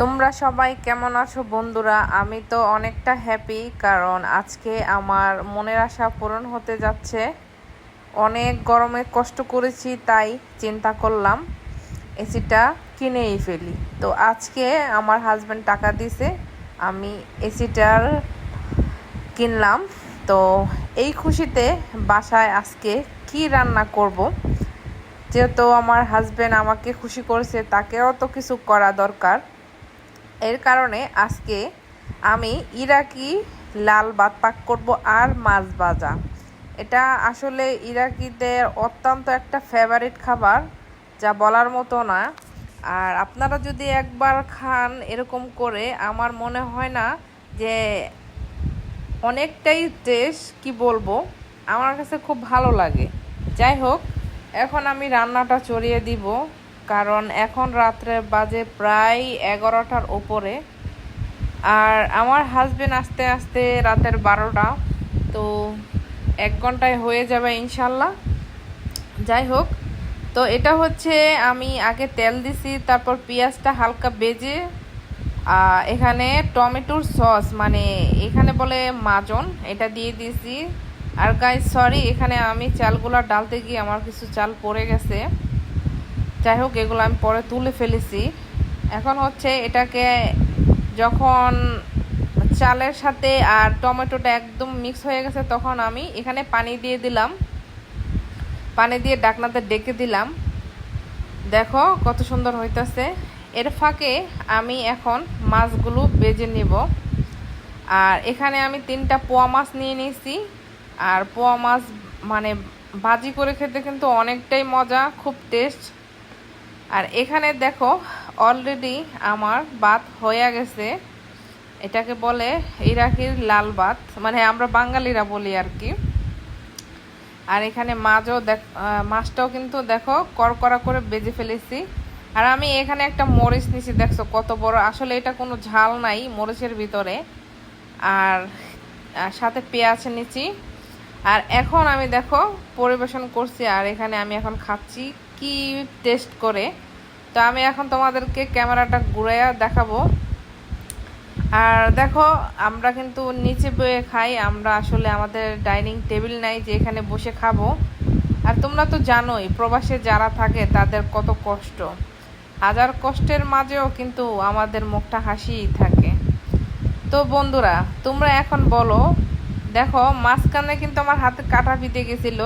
তোমরা সবাই কেমন আছো বন্ধুরা? আমি তো অনেকটা হ্যাপি কারণ আজকে আমার মনের আশা পূরণ হতে যাচ্ছে। অনেক গরমে কষ্ট করেছি, তাই চিন্তা করলাম, এসিটা কিনেই ফেলি। তো আজকে আমার হাজব্যান্ড টাকা দিছে, আমি এসিটার কিনলাম। তো এই খুশিতে বাসায় আজকে কি রান্না করব? যেহেতু আমার হাজব্যান্ড আমাকে খুশি করেছে, তাকেও তো কিছু করা দরকার। এর কারণে আজকে আমি ইরাকি লাল ভাত পাক করব আর মাছ ভাজা। এটা আসলে ইরাকিদের অত্যন্ত একটা ফেভারিট খাবার, যা বলার মতো না। আর আপনারা যদি একবার খান এরকম করে, আমার মনে হয় না যে অনেকটাই টেস্ট কি বলব, আমার কাছে খুব ভালো লাগে। যাই হোক, এখন আমি রান্নাটা চড়িয়ে দিব। কারণ এখন রাত্রে বাজে প্রায় এগারোটার ওপরে। আর আমার হাজবেন্ড আস্তে আস্তে রাতের বারোটা, তো এক ঘন্টায় হয়ে যাবে ইনশাল্লাহ। যাই হোক, তো এটা হচ্ছে আমি আগে তেল দিছি, তারপর পেঁয়াজটা হালকা বেজে এখানে টমেটোর সস মানে এখানে বলে মাজন, এটা দিয়ে দিয়েছি আর গাই সরি এখানে আমি চালগুলো ডালতে গিয়ে আমার কিছু চাল পড়ে গেছে। যাই হোক, এগুলো আমি পরে তুলে ফেলেছি। এখন হচ্ছে এটাকে যখন চালের সাথে আর টমেটোটা একদম মিক্স হয়ে গেছে, তখন আমি এখানে পানি দিয়ে দিলাম। পানি দিয়ে ডাকনাতে ডেকে দিলাম। দেখো কত সুন্দর হইতেছে। এর ফাঁকে আমি এখন মাছগুলো বেজে নিব। আর এখানে আমি তিনটা পোয়া মাছ নিয়ে নিয়েছি। আর পোয়া মাছ মানে ভাজি করে খেতে কিন্তু অনেকটাই মজা, খুব টেস্ট আর এখানে দেখো অলরেডি আমার বাত হয়ে গেছে। এটাকে বলে ইরাকির লাল ভাত মানে আমরা বাঙালিরা বলি আর কি। আর এখানে মাছও দেখ মাছটাও কিন্তু দেখো করকরা করে বেজে ফেলেছি। আর আমি এখানে একটা মরিচ নিছি, দেখছ কত বড়। আসলে এটা কোনো ঝাল নাই মরিচের ভিতরে। আর সাথে পেঁয়াজ নিচ্ছি আর এখন আমি দেখো, পরিবেশন করছি। আর এখানে আমি এখন খাচ্ছি কি টেস্ট করে। তো আমি এখন তোমাদেরকে ক্যামেরাটা ঘুরাইয়া দেখাবো। আর দেখো, আমরা কিন্তু নিচে বয়ে খাই, আমরা আসলে আমাদের ডাইনিং টেবিল নাই যে এখানে বসে খাব। আর তোমরা তো জানোই, প্রবাসে যারা থাকে তাদের কত কষ্ট। হাজার কষ্টের মাঝেও কিন্তু আমাদের মুখটা হাসিই থাকে। তো বন্ধুরা, তোমরা এখন বলো, দেখো, মাঝখানে কিন্তু আমার হাতে কাটা পিতে গেছিল,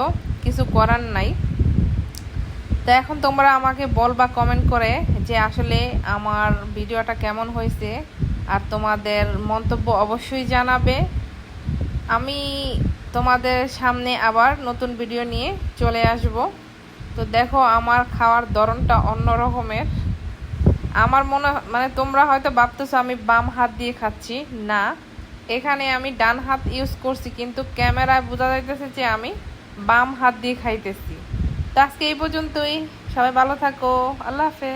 কিছু করার নাই। তো এখন তোমরা আমাকে বলবা কমেন্ট করে যে আসলে আমার ভিডিওটা কেমন হয়েছে আর তোমাদের মন্তব্য অবশ্যই জানাবে। আমি তোমাদের সামনে আবার নতুন ভিডিও নিয়ে চলে আসব। তো দেখো আমার খাওয়ার ধরনটা অন্য রকমের। আমার মনে মানে তোমরা হয়তো ভাবতেছো আমি বাম হাত দিয়ে খাচ্ছি। না, এখানে আমি ডান হাত ইউজ করছি, কিন্তু ক্যামেরায় বোঝা যাইতেছে যে আমি বাম হাত দিয়ে খাইতেছি। তো আজকে এই পর্যন্তই। সবাই ভালো থাকো। আল্লাহ হাফেজ।